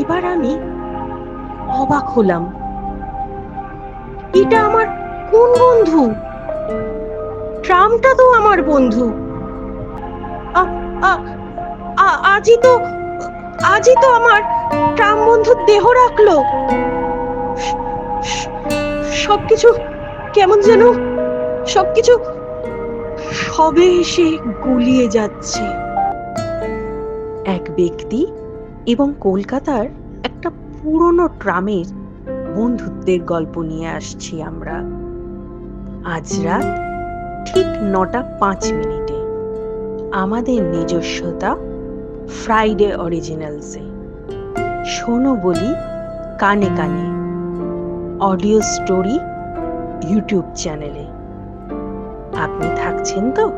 এবার আমি অবাক হলাম। এটা আমার কোন বন্ধু? ট্রামটা তো আমার বন্ধু। আজই তো আজই তো আমার ট্রাম বন্ধুর দেহ রাখল। সবকিছু কেমন যেন, সবকিছু সবে এসে গুলিয়ে যাচ্ছে। এক ব্যক্তি এবং কলকাতার একটা পুরনো ট্রামের বন্ধুত্বের গল্প নিয়ে আসছি আমরা। আজ রাত ঠিক নটা পাঁচ মিনিটে। আমাদের নিজস্বতা ফ্রাইডে অরিজিনালসে। শোনো বলি কানে কানে। অডিও স্টোরি ইউটিউব চ্যানেলে। আপনি থাকছেন তো?